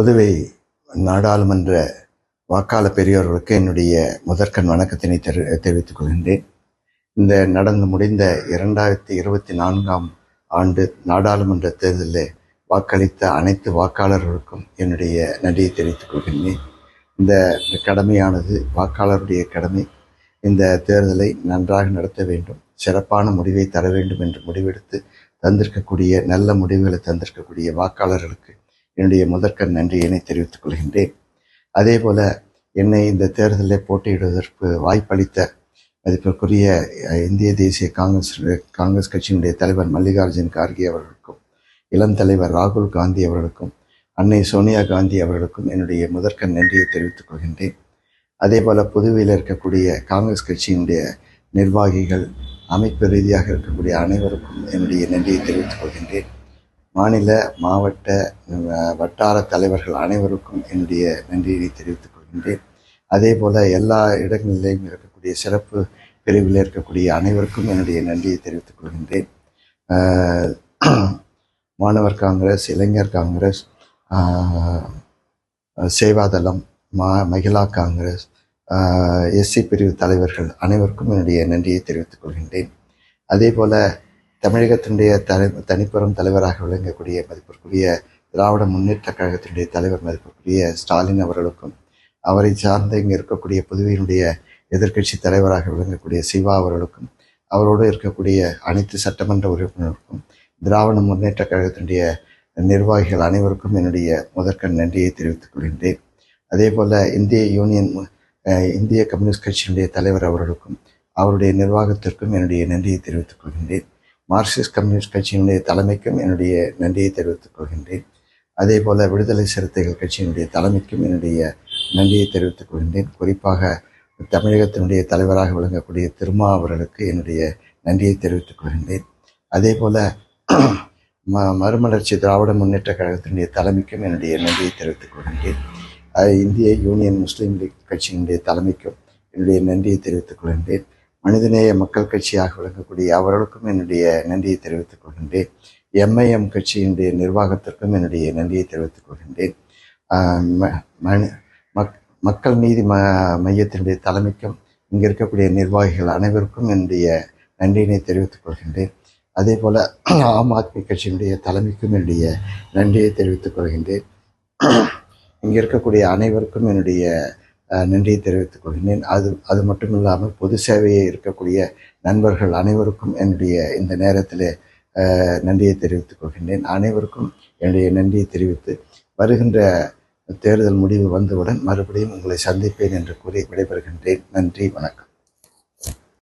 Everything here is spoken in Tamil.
புதுவை நாடாளுமன்ற வாக்காள பெரியோர்களுக்கு என்னுடைய முதற்கண் வணக்கத்தினை தெரி தெரிவித்துக் கொள்கின்றேன். இந்த நடந்து முடிந்த இரண்டாயிரத்தி இருபத்தி நான்காம் ஆண்டு நாடாளுமன்ற தேர்தலில் வாக்களித்த அனைத்து வாக்காளர்களுக்கும் என்னுடைய நன்றியை தெரிவித்துக் கொள்கின்றேன். இந்த கடமையானது வாக்காளருடைய கடமை. இந்த தேர்தலை நன்றாக நடத்த வேண்டும். சிறப்பான முடிவை தர வேண்டும் என்று முடிவெடுத்து தந்திருக்கக்கூடிய நல்ல முடிவுகளை தந்திருக்கக்கூடிய வாக்காளர்களுக்கு என்னுடைய முதற்கண் நன்றியினை தெரிவித்துக் கொள்கின்றேன். அதே போல என்னை இந்த தேர்தலில் போட்டியிடுவதற்கு வாய்ப்பளித்த மதிப்பிற்குரிய இந்திய தேசிய காங்கிரஸ் காங்கிரஸ் கட்சியினுடைய தலைவர் மல்லிகார்ஜுன் கார்கே அவர்களுக்கும் இளம் தலைவர் ராகுல் காந்தி அவர்களுக்கும் அன்னை சோனியா காந்தி அவர்களுக்கும் என்னுடைய முதற்கண் நன்றியை தெரிவித்துக் கொள்கின்றேன். அதே போல் புதுவையில் இருக்கக்கூடிய காங்கிரஸ் கட்சியினுடைய நிர்வாகிகள் அமைப்பு ரீதியாக இருக்கக்கூடிய அனைவருக்கும் என்னுடைய நன்றியை தெரிவித்துக் கொள்கின்றேன். மாநில மாவட்ட வட்டார தலைவர்கள் அனைவருக்கும் என்னுடைய நன்றியை தெரிவித்துக் கொள்கின்றேன். அதே போல் எல்லா இடங்களிலேயும் இருக்கக்கூடிய சிறப்பு பிரிவில் இருக்கக்கூடிய அனைவருக்கும் என்னுடைய நன்றியை தெரிவித்துக் கொள்கின்றேன். மாணவர் காங்கிரஸ் இளைஞர் காங்கிரஸ் சேவாதளம் மா மகிழா காங்கிரஸ் எஸ்சி பிரிவு தலைவர்கள் அனைவருக்கும் என்னுடைய நன்றியை தெரிவித்துக் கொள்கின்றேன். அதே போல் தமிழகத்தினுடைய தலை தனிப்பெரும் தலைவராக விளங்கக்கூடிய மதிப்பிற்குரிய திராவிட முன்னேற்ற கழகத்தினுடைய தலைவர் மதிப்பிற்குரிய ஸ்டாலின் அவர்களுக்கும் அவரை சார்ந்த இங்கே இருக்கக்கூடிய புதுவையினுடைய எதிர்கட்சி தலைவராக விளங்கக்கூடிய சிவா அவர்களுக்கும் அவரோடு இருக்கக்கூடிய அனைத்து சட்டமன்ற உறுப்பினருக்கும் திராவிட முன்னேற்ற கழகத்தினுடைய நிர்வாகிகள் அனைவருக்கும் என்னுடைய முதற்கண் நன்றியை தெரிவித்துக் கொள்கின்றேன். அதே போல் இந்திய யூனியன் இந்திய கம்யூனிஸ்ட் கட்சியினுடைய தலைவர் அவர்களுக்கும் அவருடைய நிர்வாகத்திற்கும் என்னுடைய நன்றியை தெரிவித்துக் கொள்கின்றேன். மார்க்சிஸ்ட் கம்யூனிஸ்ட் கட்சியினுடைய தலைமைக்கும் என்னுடைய நன்றியை தெரிவித்துக் கொள்கின்றேன். அதே போல் விடுதலை சிறுத்தைகள் கட்சியினுடைய தலைமைக்கும் என்னுடைய நன்றியை தெரிவித்துக் கொள்கின்றேன். குறிப்பாக தமிழகத்தினுடைய தலைவராக விளங்கக்கூடிய திருமா அவர்களுக்கு என்னுடைய நன்றியை தெரிவித்துக் கொள்கின்றேன். அதே போல் ம மறுமலர்ச்சி திராவிட முன்னேற்ற கழகத்தினுடைய தலைமைக்கும் என்னுடைய நன்றியை தெரிவித்துக் கொள்கின்றேன். இந்திய யூனியன் முஸ்லீம் லீக் கட்சியினுடைய தலைமைக்கும் என்னுடைய நன்றியை தெரிவித்துக் கொள்கின்றேன். மனிதநேய மக்கள் கட்சியாக விளங்கக்கூடிய அவர்களுக்கும் என்னுடைய நன்றியை தெரிவித்துக் கொள்கின்றேன். எம்ஐஎம் கட்சியினுடைய நிர்வாகத்திற்கும் என்னுடைய நன்றியை தெரிவித்துக் கொள்கின்றேன். மக்கள் நீதி ம மையத்தினுடைய தலைமைக்கும் இங்கே இருக்கக்கூடிய நிர்வாகிகள் அனைவருக்கும் என்னுடைய நன்றியினை தெரிவித்துக் கொள்கின்றேன். அதே போல் ஆம் ஆத்மி கட்சியினுடைய தலைமைக்கும் என்னுடைய நன்றியை தெரிவித்துக் கொள்கின்றேன். இங்கே இருக்கக்கூடிய அனைவருக்கும் என்னுடைய நன்றியை தெரிவித்துக் கொள்கிறேன். அது அது மட்டும் இல்லாமல் பொது சேவையை இருக்கக்கூடிய நண்பர்கள் அனைவருக்கும் என்னுடைய இந்த நேரத்தில் நன்றியை தெரிவித்துக் கொள்கின்றேன் அனைவருக்கும் என்னுடைய நன்றியை தெரிவித்து வருகின்ற தேர்தல் முடிவு வந்தவுடன் மறுபடியும் உங்களை சந்திப்பேன் என்று கூறி விடைபெறுகின்றேன். நன்றி வணக்கம்.